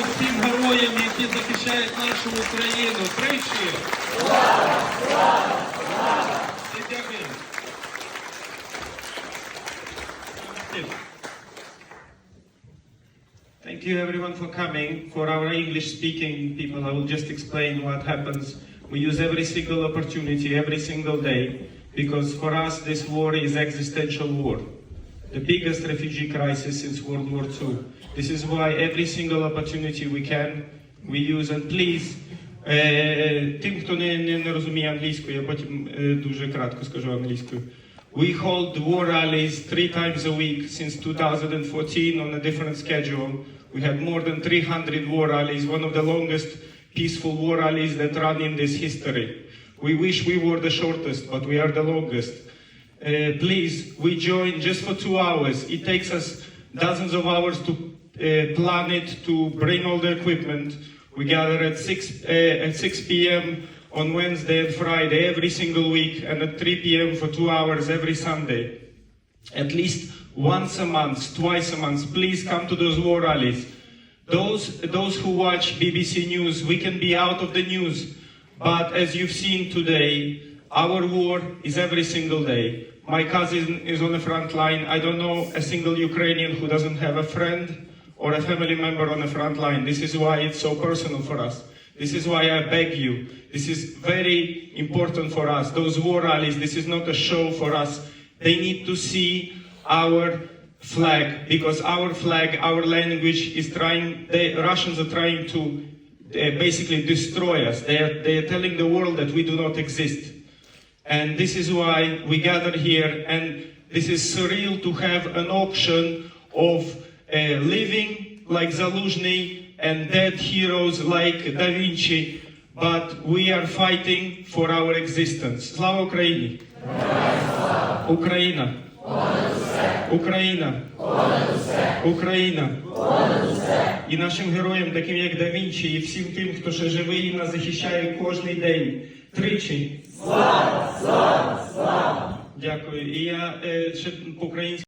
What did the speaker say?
всім героям, які захищають нашу Україну. Тричі. Слава! Слава! Дякую. Thank you everyone for coming. For our English speaking people, I will just explain what happens. We use every single opportunity, every single day, because for us this war is existential war. The biggest refugee crisis since World War II. This is why every single opportunity we can, we use. And please, е, тим, хто не, не, не розуміє англійську, я потім е, дуже кратко скажу англійською. We hold war rallies three times a week since 2014 on a different schedule. We had more than 300 war rallies, one of the longest peaceful war rallies that run in this history. We wish we were the shortest, but we are the longest. Uh, please, we join just for two hours. It takes us dozens of hours to uh, plan it, to bring all the equipment. We gather at 6, uh, at 6 p.m. on Wednesday and Friday every single week, and at 3 p.m. for two hours every Sunday. At least once a month, twice a month, please come to those war rallies. Those, those who watch BBC News, we can be out of the news, but as you've seen today, our war is every single day. My cousin is on the front line. I don't know a single Ukrainian who doesn't have a friend or a family member on the front line. This is why it's so personal for us. This is why I beg you. This is very important for us. Those war rallies, this is not a show for us. They need to see our flag because our flag, our language is trying, the Russians are trying to uh, basically destroy us. They are, they are telling the world that we do not exist. And this is why we gather here, and this is surreal to have an auction of uh, living like Zaluzhny and dead heroes like Da Vinci, but we are fighting for our existence. Слава Україні! Україна! Україна! Україна! І нашим героям, таким як Да Вінчі, і всім тим, хто ще живий і нас захищає кожний день. Тричі. Слава! дякую. І я е, ще по українськи